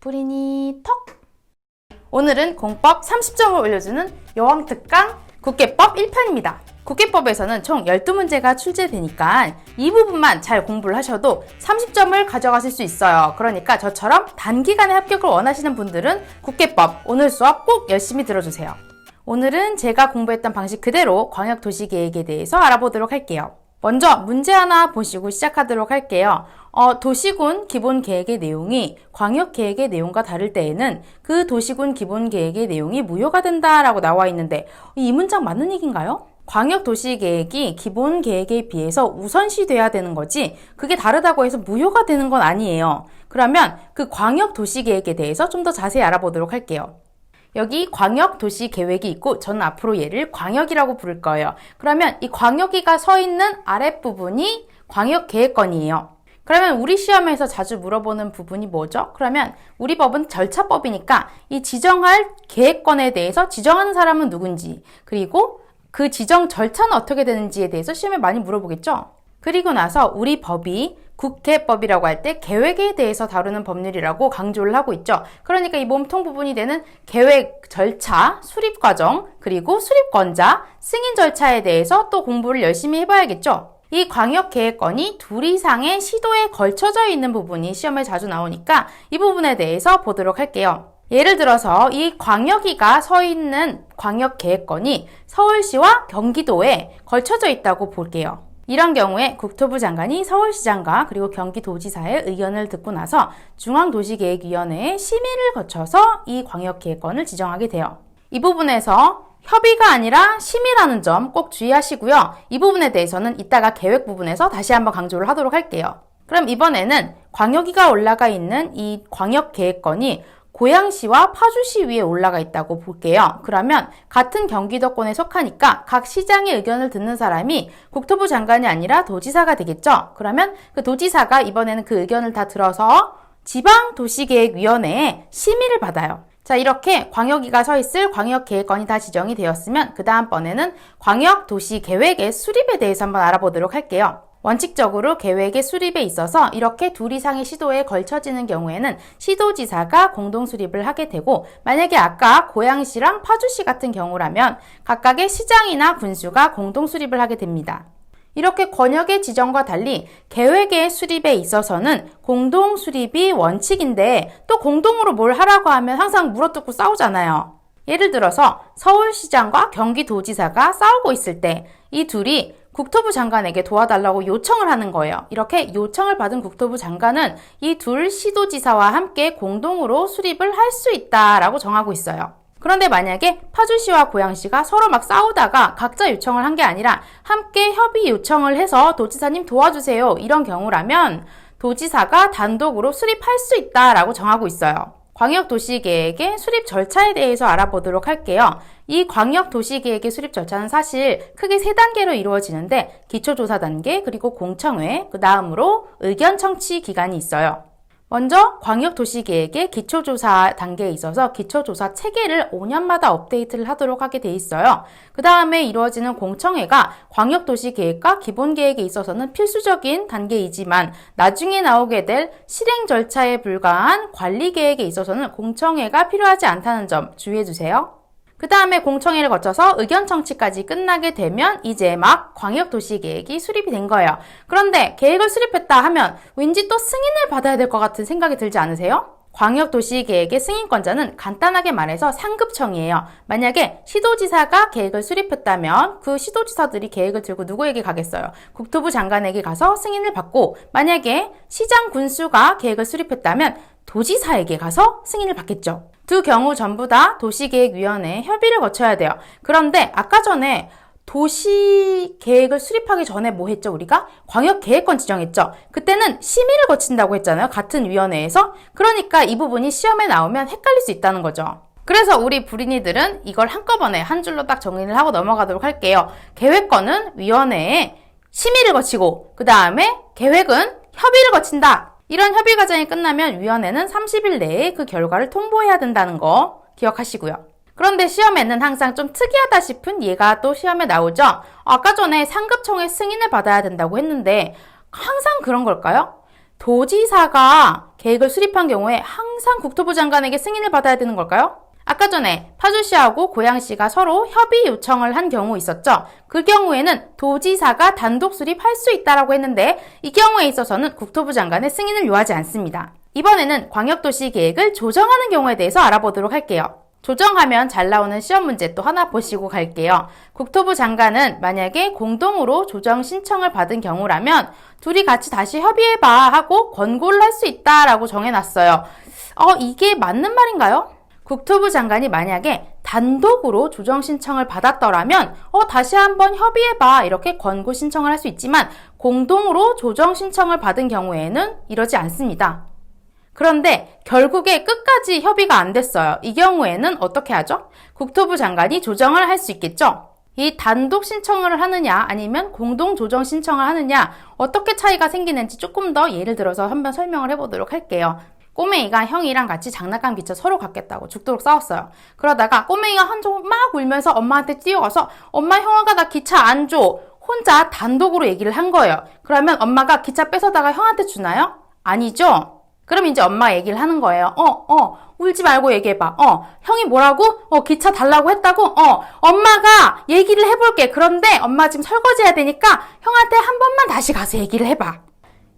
뿌리니 턱! 오늘은 공법 30점을 올려주는 여왕특강 국계법 1편입니다. 국계법에서는 총 12문제가 출제되니까 이 부분만 잘 공부를 하셔도 30점을 가져가실 수 있어요. 그러니까 저처럼 단기간에 합격을 원하시는 분들은 국계법 오늘 수업 꼭 열심히 들어주세요. 오늘은 제가 공부했던 방식 그대로 광역도시계획에 대해서 알아보도록 할게요. 먼저 문제 하나 보시고 시작하도록 할게요. 어, 도시군 기본 계획의 내용이 광역 계획의 내용과 다를 때에는 그 도시군 기본 계획의 내용이 무효가 된다라고 나와 있는데 이 문장 맞는 얘기인가요? 광역 도시 계획이 기본 계획에 비해서 우선시 돼야 되는 거지 그게 다르다고 해서 무효가 되는 건 아니에요. 그러면 그 광역 도시 계획에 대해서 좀 더 자세히 알아보도록 할게요. 여기 광역 도시 계획이 있고 저는 앞으로 얘를 광역이라고 부를 거예요. 그러면 이 광역이가 서 있는 아랫부분이 광역 계획권이에요. 그러면 우리 시험에서 자주 물어보는 부분이 뭐죠? 그러면 우리 법은 절차법이니까 이 지정할 계획권에 대해서 지정하는 사람은 누군지 그리고 그 지정 절차는 어떻게 되는지에 대해서 시험에 많이 물어보겠죠? 그리고 나서 우리 법이 국회법이라고 할 때 계획에 대해서 다루는 법률이라고 강조를 하고 있죠. 그러니까 이 몸통 부분이 되는 계획 절차, 수립 과정, 그리고 수립권자, 승인 절차에 대해서 또 공부를 열심히 해봐야겠죠. 이 광역 계획권이 둘 이상의 시도에 걸쳐져 있는 부분이 시험에 자주 나오니까 이 부분에 대해서 보도록 할게요. 예를 들어서 이 광역이가 서 있는 광역 계획권이 서울시와 경기도에 걸쳐져 있다고 볼게요. 이런 경우에 국토부 장관이 서울시장과 그리고 경기도지사의 의견을 듣고 나서 중앙도시계획위원회의 심의를 거쳐서 이 광역계획권을 지정하게 돼요. 이 부분에서 협의가 아니라 심의라는 점 꼭 주의하시고요. 이 부분에 대해서는 이따가 계획 부분에서 다시 한번 강조를 하도록 할게요. 그럼 이번에는 광역이가 올라가 있는 이 광역계획권이 고양시와 파주시 위에 올라가 있다고 볼게요. 그러면 같은 경기도권에 속하니까 각 시장의 의견을 듣는 사람이 국토부 장관이 아니라 도지사가 되겠죠. 그러면 그 도지사가 이번에는 그 의견을 다 들어서 지방도시계획위원회에 심의를 받아요. 자, 이렇게 광역이가 서 있을 광역계획권이 다 지정이 되었으면 그 다음번에는 광역도시계획의 수립에 대해서 한번 알아보도록 할게요. 원칙적으로 계획의 수립에 있어서 이렇게 둘 이상의 시도에 걸쳐지는 경우에는 시도지사가 공동 수립을 하게 되고 만약에 아까 고양시랑 파주시 같은 경우라면 각각의 시장이나 군수가 공동 수립을 하게 됩니다. 이렇게 권역의 지정과 달리 계획의 수립에 있어서는 공동 수립이 원칙인데 또 공동으로 뭘 하라고 하면 항상 물어뜯고 싸우잖아요. 예를 들어서 서울시장과 경기도지사가 싸우고 있을 때 이 둘이 국토부 장관에게 도와달라고 요청을 하는 거예요. 이렇게 요청을 받은 국토부 장관은 이 둘 시도지사와 함께 공동으로 수립을 할 수 있다라고 정하고 있어요. 그런데 만약에 파주시와 고양시가 서로 막 싸우다가 각자 요청을 한 게 아니라 함께 협의 요청을 해서 도지사님 도와주세요. 이런 경우라면 도지사가 단독으로 수립할 수 있다라고 정하고 있어요. 광역도시계획의 수립 절차에 대해서 알아보도록 할게요. 이 광역도시계획의 수립 절차는 사실 크게 세 단계로 이루어지는데 기초조사 단계, 그리고 공청회, 그 다음으로 의견 청취 기간이 있어요. 먼저 광역도시계획의 기초조사 단계에 있어서 기초조사 체계를 5년마다 업데이트를 하도록 하게 돼 있어요. 그 다음에 이루어지는 공청회가 광역도시계획과 기본계획에 있어서는 필수적인 단계이지만 나중에 나오게 될 실행 절차에 불과한 관리계획에 있어서는 공청회가 필요하지 않다는 점 주의해 주세요. 그 다음에 공청회를 거쳐서 의견 청취까지 끝나게 되면 이제 막 광역도시계획이 수립이 된 거예요. 그런데 계획을 수립했다 하면 왠지 또 승인을 받아야 될 것 같은 생각이 들지 않으세요? 광역도시계획의 승인권자는 간단하게 말해서 상급청이에요. 만약에 시도지사가 계획을 수립했다면 그 시도지사들이 계획을 들고 누구에게 가겠어요? 국토부 장관에게 가서 승인을 받고 만약에 시장 군수가 계획을 수립했다면 도지사에게 가서 승인을 받겠죠. 두 경우 전부 다 도시계획위원회 협의를 거쳐야 돼요. 그런데 아까 전에 도시 계획을 수립하기 전에 뭐 했죠, 우리가? 광역 계획권 지정했죠? 그때는 심의를 거친다고 했잖아요. 같은 위원회에서. 그러니까 이 부분이 시험에 나오면 헷갈릴 수 있다는 거죠. 그래서 우리 불인이들은 이걸 한꺼번에 한 줄로 딱 정리를 하고 넘어가도록 할게요. 계획권은 위원회에 심의를 거치고, 그 다음에 계획은 협의를 거친다. 이런 협의 과정이 끝나면 위원회는 30일 내에 그 결과를 통보해야 된다는 거 기억하시고요. 그런데 시험에는 항상 좀 특이하다 싶은 예가 또 시험에 나오죠? 아까 전에 상급청의 승인을 받아야 된다고 했는데 항상 그런 걸까요? 도지사가 계획을 수립한 경우에 항상 국토부 장관에게 승인을 받아야 되는 걸까요? 아까 전에 파주시하고 고양시가 서로 협의 요청을 한 경우 있었죠. 그 경우에는 도지사가 단독 수립할 수 있다라고 했는데 이 경우에 있어서는 국토부 장관의 승인을 요하지 않습니다. 이번에는 광역도시 계획을 조정하는 경우에 대해서 알아보도록 할게요. 조정하면 잘 나오는 시험 문제 또 하나 보시고 갈게요. 국토부 장관은 만약에 공동으로 조정 신청을 받은 경우라면 둘이 같이 다시 협의해봐 하고 권고를 할 수 있다라고 정해놨어요. 어, 이게 맞는 말인가요? 국토부 장관이 만약에 단독으로 조정 신청을 받았더라면 어 다시 한번 협의해 봐 이렇게 권고 신청을 할 수 있지만 공동으로 조정 신청을 받은 경우에는 이러지 않습니다. 그런데 결국에 끝까지 협의가 안 됐어요. 이 경우에는 어떻게 하죠? 국토부 장관이 조정을 할 수 있겠죠? 이 단독 신청을 하느냐 아니면 공동 조정 신청을 하느냐 어떻게 차이가 생기는지 조금 더 예를 들어서 한번 설명을 해보도록 할게요. 꼬맹이가 형이랑 같이 장난감 기차 서로 갖겠다고 죽도록 싸웠어요. 그러다가 꼬맹이가 한쪽 막 울면서 엄마한테 뛰어가서 엄마 형아가 나 기차 안 줘. 혼자 단독으로 얘기를 한 거예요. 그러면 엄마가 기차 뺏어다가 형한테 주나요? 아니죠? 그럼 이제 엄마 얘기를 하는 거예요. 어, 어, 울지 말고 얘기해봐. 어, 형이 뭐라고? 어, 기차 달라고 했다고? 어, 엄마가 얘기를 해볼게. 그런데 엄마 지금 설거지 해야 되니까 형한테 한 번만 다시 가서 얘기를 해봐.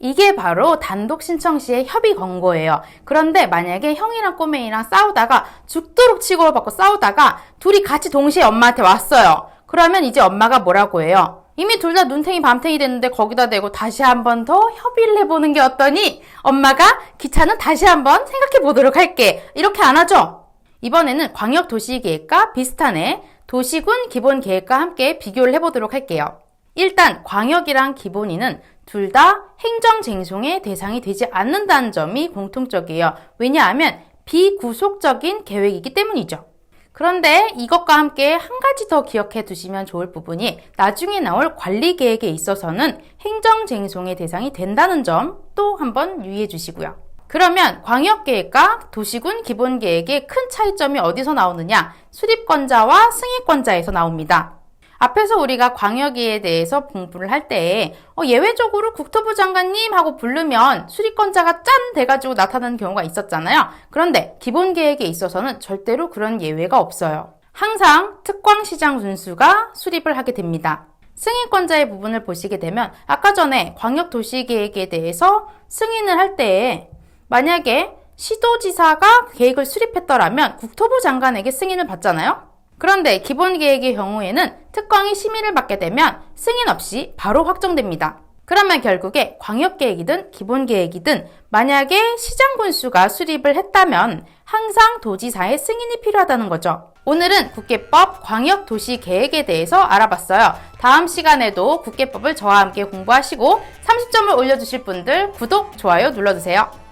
이게 바로 단독 신청 시의 협의 권고예요. 그런데 만약에 형이랑 꼬맹이랑 싸우다가 죽도록 치고받고 싸우다가 둘이 같이 동시에 엄마한테 왔어요. 그러면 이제 엄마가 뭐라고 해요? 이미 둘 다 눈탱이 밤탱이 됐는데 거기다 대고 다시 한 번 더 협의를 해보는 게 어떠니? 엄마가 기차는 다시 한 번 생각해 보도록 할게. 이렇게 안 하죠? 이번에는 광역도시계획과 비슷하네. 도시군 기본계획과 함께 비교를 해보도록 할게요. 일단 광역이랑 기본이는 둘 다 행정쟁송의 대상이 되지 않는다는 점이 공통적이에요. 왜냐하면 비구속적인 계획이기 때문이죠. 그런데 이것과 함께 한 가지 더 기억해 두시면 좋을 부분이 나중에 나올 관리 계획에 있어서는 행정쟁송의 대상이 된다는 점 또 한번 유의해 주시고요. 그러면 광역계획과 도시군 기본계획의 큰 차이점이 어디서 나오느냐? 수립권자와 승인권자에서 나옵니다. 앞에서 우리가 광역에 대해서 공부를 할때 어, 예외적으로 국토부 장관님 하고 부르면 수립권자가 짠 돼가지고 나타나는 경우가 있었잖아요. 그런데 기본 계획에 있어서는 절대로 그런 예외가 없어요. 항상 특광시장 군수가 수립을 하게 됩니다. 승인권자의 부분을 보시게 되면 아까 전에 광역도시계획에 대해서 승인을 할 때에 만약에 시도지사가 계획을 수립했더라면 국토부 장관에게 승인을 받잖아요. 그런데 기본 계획의 경우에는 특광이 심의를 받게 되면 승인 없이 바로 확정됩니다. 그러면 결국에 광역 계획이든 기본 계획이든 만약에 시장 군수가 수립을 했다면 항상 도지사의 승인이 필요하다는 거죠. 오늘은 국계법 광역 도시 계획에 대해서 알아봤어요. 다음 시간에도 국계법을 저와 함께 공부하시고 30점을 올려주실 분들 구독, 좋아요 눌러주세요.